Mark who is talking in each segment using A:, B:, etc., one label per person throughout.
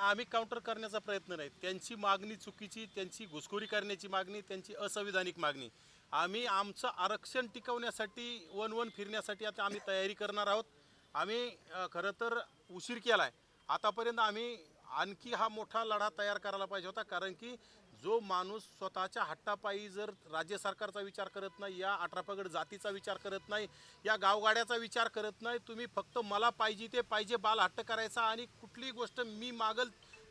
A: आम्ही काउंटर करण्याचा प्रयत्न नाही त्यांची मागणी चुकीची त्यांची घुसखोरी करण्याची मागणी त्यांची असंविधानिक मागणी. आम्ही आमचं आरक्षण टिकवण्यासाठी वन वन फिरण्यासाठी आता आम्ही तयारी करणार आहोत. आम्ही खरं तर उशीर केला आहे आतापर्यंत आम्ही आणखी हा मोठा लढा तयार करायला पाहिजे होता कारण की जो माणूस स्वतःच्या हट्टापायी जर राज्य सरकारचा विचार करत नाही या अठरापगड जातीचा विचार करत नाही या गावगाड्याचा विचार करत नाही तुम्ही फक्त मला पाहिजे ते पाहिजे बाल हट्ट करायचा आणि कुठलीही गोष्ट मी मागल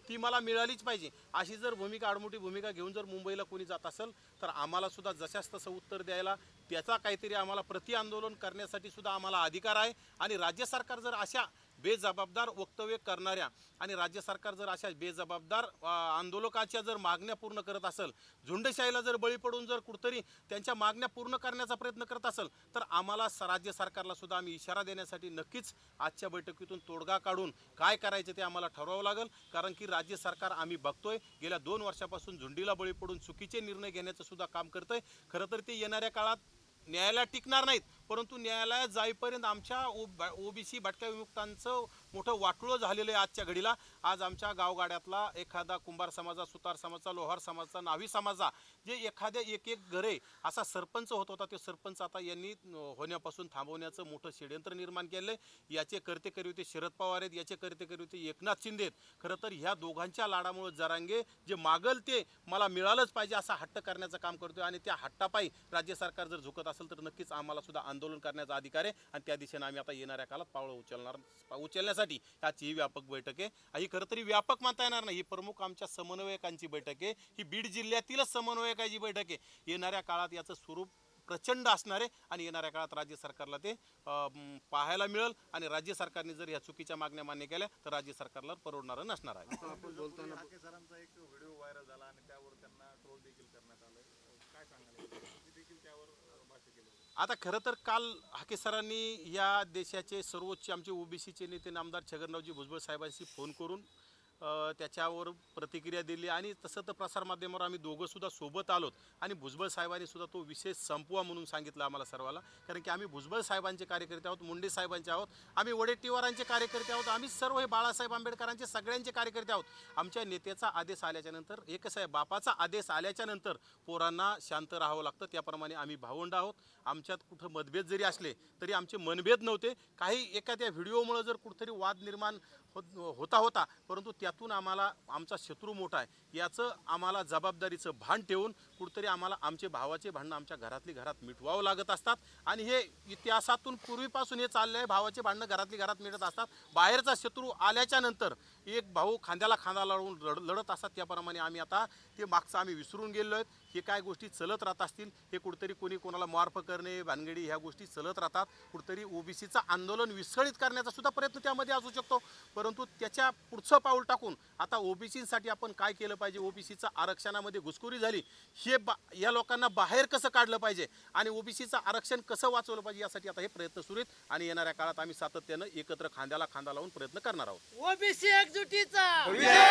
A: ती मला मिळालीच पाहिजे. अशी जर भूमिका आडमोठी भूमिका घेऊन जर मुंबईला कोणी जात असेल तर आम्हालासुद्धा जशाच तसं उत्तर द्यायला त्याचा काहीतरी आम्हाला प्रति आंदोलन करण्यासाठी सुद्धा आम्हाला अधिकार आहे. आणि राज्य सरकार जर अशा बेजबाबदार वक्तव्य करणाऱ्या आणि राज्य सरकार जर अशा बेजबाबदार आंदोलकाच्या जर मागण्या पूर्ण करत असेल झुंडशाहीला जर बळी पडून जर कुठतरी त्यांच्या मागण्या पूर्ण करण्याचा प्रयत्न करत असेल तर आम्हाला स- राज्य सरकारला सुद्धा आम्ही इशारा देण्यासाठी नक्कीच आजच्या बैठकीतून तोडगा काढून काय करायचं ते आम्हाला ठरवावं लागेल. कारण की राज्य सरकार आम्ही बघतोय गेल्या दोन वर्षापासून झुंडीला बळी पडून चुकीचे निर्णय घेण्याचं सुद्धा काम करतंय. खरं तर ते येणाऱ्या काळात न्यायालयात टिकणार नाहीत. परंतु न्यायालयात जाईपर्यंत आमच्या ओ ओबीसी भटक्या विमुक्तांचं मोठं वाटोळं झालेलं आहे आजच्या घडीला. आज आमच्या गावगाड्यातला एखादा कुंभार समाजा सुतार समाजा लोहार समाजाचा नावी समाजा जे एखाद्या एक एक घरे असा सरपंच होत होता ते सरपंच आता यांनी होण्यापासून थांबवण्याचं मोठं षडयंत्र निर्माण केलं आहे याचे करते करी होते शरद पवार आहेत याचे करते करी होते एकनाथ शिंदे आहेत. खरं तर ह्या दोघांच्या लाडामुळे जरांगे जे मागल ते मला मिळालंच पाहिजे असा हट्ट करण्याचं काम करतोय आणि त्या हट्टापायी राज्य सरकार जर झुकत असेल तर नक्कीच आम्हाला सुद्धा आंदोलन करण्याचा अधिकार आहे आणि त्या दिशेने आम्ही आता येणाऱ्या काळात पावलं उचलणार उचलण्यासाठी याची ही व्यापक बैठक आहे. ही खरं तरी व्यापक मानता येणार नाही. ही प्रमुख आमच्या समन्वयकांची बैठक आहे. ही बीड जिल्ह्यातीलच समन्वयकाची बैठक आहे. येणाऱ्या काळात याचं स्वरूप प्रचंड असणार आहे आणि येणाऱ्या काळात राज्य सरकारला ते पाहायला मिळेल. आणि राज्य सरकारने जर या चुकीच्या मागण्या मान्य केल्या तर राज्य सरकारला परवडणारं नसणार आहे. आता खरं तर काल हाके सरांनी या देशाचे सर्वोच्च आमचे ओबीसीचे नेते नामदार छगनरावजी भुजबळ साहेबांशी फोन करून त्याच्यावर प्रतिक्रिया दिली आणि तसं तर प्रसारमाध्यमावर आम्ही दोघंसुद्धा सोबत आलोत. आणि भुजबळ साहेबांनी सुद्धा तो विषय संपवा म्हणून सांगितलं आम्हाला सर्वाला. कारण की आम्ही भुजबळ साहेबांचे कार्यकर्ते आहोत मुंडे साहेबांचे आहोत आम्ही वडेट्टीवारांचे कार्यकर्ते आहोत आम्ही सर्व हे बाळासाहेब आंबेडकरांचे सगळ्यांचे कार्यकर्ते आहोत. आमच्या नेत्याचा आदेश आल्याच्यानंतर एकच आहे बापाचा आदेश आल्याच्यानंतर पोरांना शांत राहावं लागतं. त्याप्रमाणे आम्ही भावंड आहोत. आमच्यात कुठं मतभेद जरी असले तरी आमचे मनभेद नव्हते. काही एखाद्या व्हिडिओमुळं जर कुठंतरी वाद निर्माण होता होता परंतु त्या यातून आम्हाला आमचा शत्रू मोठा आहे. याचं आम्हाला जबाबदारीचं भान ठेवून कुठंतरी आम्हाला आमचे भावाचे भांडणं आमच्या घरातली घरात मिटवावं लागत असतात. आणि हे इतिहासातून पूर्वीपासून हे चाललं आहे. भावाचे भांडणं घरातली घरात मिटत असतात. बाहेरचा शत्रू आल्याच्यानंतर एक भाऊ खांद्याला खांदा लावून लढ लढत असतात. त्याप्रमाणे आम्ही आता ते मागचं आम्ही विसरून गेलो आहेत हे काय गोष्टी चलत राहत असतील हे कुठेतरी कोणी कोणाला मार्फ करणे भानगडी ह्या गोष्टी चलत राहतात. कुठेतरी ओबीसीचं आंदोलन विस्कळीत करण्याचा सुद्धा प्रयत्न त्यामध्ये असू शकतो. परंतु त्याच्या पुढचं पाऊल टाकून आता ओबीसीसाठी आपण काय केलं पाहिजे? ओबीसीचं आरक्षणामध्ये घुसखोरी झाली. हे बा या लोकांना बाहेर कसं काढलं पाहिजे? आणि ओबीसीचं आरक्षण कसं वाचवलं पाहिजे? यासाठी आता हे प्रयत्न सुरू आहेत. आणि येणाऱ्या काळात आम्ही सातत्यानं एकत्र खांद्याला खांदा लावून प्रयत्न करणार आहोत.
B: ओबीसी एकजुटीचा!